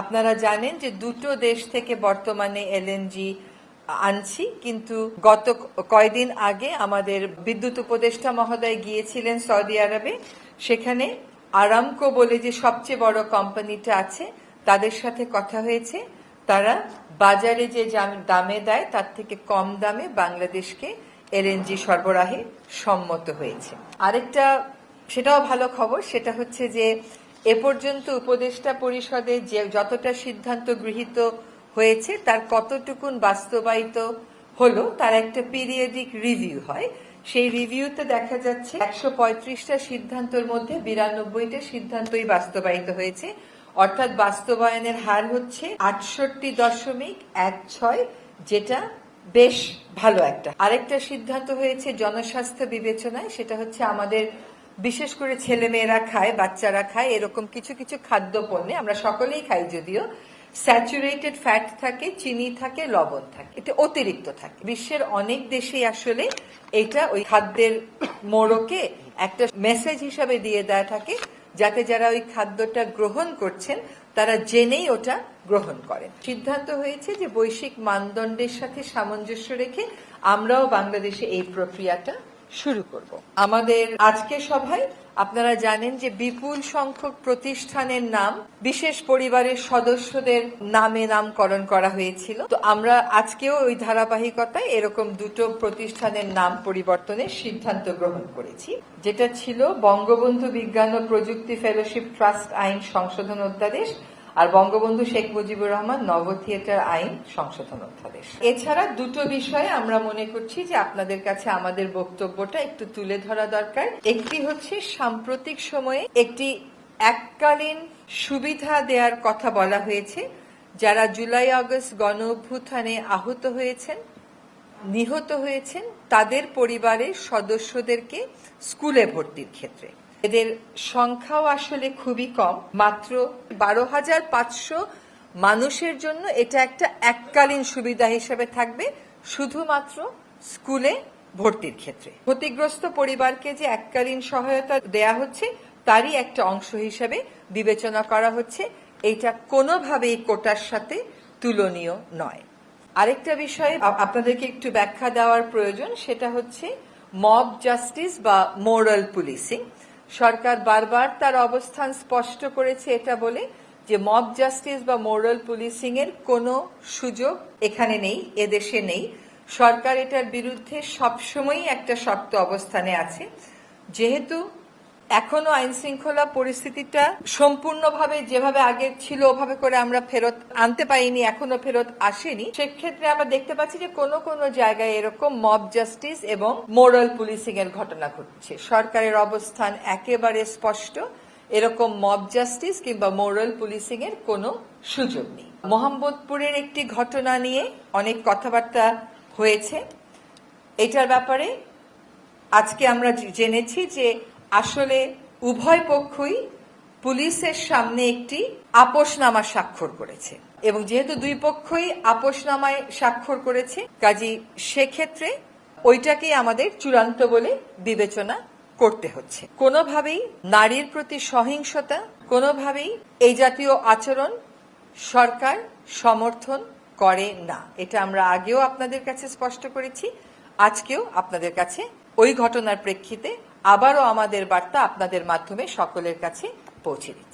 আপনারা জানেন যে দুটো দেশ থেকে বর্তমানে এলএনজি আনছি, কিন্তু গত কয়দিন আগে আমাদের বিদ্যুৎ উপদেষ্টা মহোদয় গিয়েছিলেন সৌদি আরবে। সেখানে আরামকো বলে যে সবচেয়ে বড় কোম্পানিটা আছে, তাদের সাথে কথা হয়েছে। তারা বাজারে যে দামে দেয়, তার থেকে কম দামে বাংলাদেশকে এলএনজি সরবরাহে সম্মত হয়েছে। আরেকটা, সেটাও ভালো খবর, সেটা হচ্ছে যে এ পর্যন্ত উপদেষ্টা পরিষদে যে যতটা সিদ্ধান্ত গৃহীত হয়েছে, তার কতটুকুন বাস্তবায়িত হলো, তার একটা পিরিয়ডিক রিভিউ হয়। সেই রিভিউতে দেখা যাচ্ছে একশো পঁয়ত্রিশটা সিদ্ধান্তের মধ্যে বিরানব্বইটা সিদ্ধান্তই বাস্তবায়িত হয়েছে। অর্থাৎ বাস্তবায়নের হার হচ্ছে আটষট্টি দশমিক এক ছয়, যেটা বেশ ভালো একটা। আরেকটা সিদ্ধান্ত হয়েছে জনস্বাস্থ্য বিবেচনায়, সেটা হচ্ছে আমাদের বিশেষ করে ছেলে মেয়েরা খায়, বাচ্চারা খায়, এরকম কিছু কিছু খাদ্য পণ্যে আমরা সকলেই খাই যদিও স্যাচুরেটেড ফ্যাট থাকে, চিনি থাকে, লবণ থাকে। এটা অতিরিক্ত থাকে। বিশ্বের অনেক দেশেই আসলে এটা ওই খাদ্যের মোড়কে একটা মেসেজ হিসাবে দিয়ে দেয়া থাকে, যাতে যারা ওই খাদ্যটা গ্রহণ করছেন, তারা জেনেই ওটা গ্রহণ করেন। সিদ্ধান্ত হয়েছে যে বৈশ্বিক মানদণ্ডের সাথে সামঞ্জস্য রেখে আমরাও বাংলাদেশে এই প্রক্রিয়াটা শুরু করব। আমাদের আজকে সভায় আপনারা জানেন যে বিপুল সংখ্যক প্রতিষ্ঠানের নাম, বিশেষ পরিবারের সদস্যদের নামে নামকরণ করা হয়েছিল। তো আমরা আজকেও ওই ধারাবাহিকতায় এরকম দুটো প্রতিষ্ঠানের নাম পরিবর্তনের সিদ্ধান্ত গ্রহণ করেছি। যেটা ছিল বঙ্গবন্ধু বিজ্ঞান ও প্রযুক্তি ফেলোশিপ ট্রাস্ট আইন সংশোধন অধ্যাদেশ আর বঙ্গবন্ধু শেখ মুজিবুর রহমান নব থিয়েটার আইন সংশোধন অধ্যাদেশ। এছাড়া দুটো বিষয়ে আমরা মনে করছি যে আপনাদের কাছে আমাদের বক্তব্যটা একটু তুলে ধরা দরকার। একটি হচ্ছে, সাম্প্রতিক সময়ে একটি এককালীন সুবিধা দেওয়ার কথা বলা হয়েছে, যারা জুলাই আগস্ট গণ অভ্যুত্থানে আহত হয়েছেন, নিহত হয়েছেন, তাদের পরিবারের সদস্যদেরকে স্কুলে ভর্তির ক্ষেত্রে। এদের সংখ্যাও আসলে খুবই কম। মাত্র বারো হাজার পাঁচশো মানুষের জন্য এটা একটা এককালীন সুবিধা হিসেবে থাকবে, শুধুমাত্র স্কুলে ভর্তির ক্ষেত্রে। ক্ষতিগ্রস্ত পরিবারকে যে এককালীন সহায়তা দেয়া হচ্ছে, তারই একটা অংশ হিসেবে বিবেচনা করা হচ্ছে। এটা কোনোভাবেই কোটার সাথে তুলনীয় নয়। আরেকটা বিষয়ে আপনাদেরকে একটু ব্যাখ্যা দেওয়ার প্রয়োজন, সেটা হচ্ছে মব জাস্টিস বা মোরাল পুলিশিং সরকার বারবার তার অবস্থান স্পষ্ট করেছে এটা বলে যে মব জাস্টিস বা মোরাল পুলিশিং এর কোনো সুযোগ এখানে নেই, এদেশে নেই। সরকার এটার বিরুদ্ধে সবসময়ই একটা শক্ত অবস্থানে আছে। যেহেতু এখনও আইন শৃঙ্খলা পরিস্থিতিটা সম্পূর্ণভাবে যেভাবে আগে ছিল, ওভাবে করে আমরা ফেরত আনতে পারিনি, এখনও ফেরত আসেনি। সেক্ষেত্রে আমরা দেখতে পাচ্ছি যে কোনো কোনো জায়গায় এরকম মব জাস্টিস এবং মোরাল পুলিশিং এর ঘটনা ঘটছে। সরকারের অবস্থান একেবারে স্পষ্ট, এরকম মব জাস্টিস কিংবা মোরাল পুলিশিং এর কোনো সুযোগ নেই। মোহাম্মদপুরের একটি ঘটনা নিয়ে অনেক কথাবার্তা হয়েছে। এটার ব্যাপারে আজকে আমরা জেনেছি যে আসলে উভয় পক্ষই পুলিশের সামনে একটি আপোষনামা স্বাক্ষর করেছে। এবং যেহেতু দুই পক্ষই আপোষনামায় স্বাক্ষর করেছে, কাজী সেক্ষেত্রে ওইটাকেই আমাদের চূড়ান্ত বলে বিবেচনা করতে হচ্ছে। কোনোভাবেই নারীর প্রতি সহিংসতা, কোনোভাবেই এই জাতীয় আচরণ সরকার সমর্থন করে না। এটা আমরা আগেও আপনাদের কাছে স্পষ্ট করেছি, আজকেও আপনাদের কাছে ওই ঘটনার প্রেক্ষিতে আবারও আমাদের বার্তা আপনাদের মাধ্যমে সকলের কাছে পৌঁছে দিচ্ছি।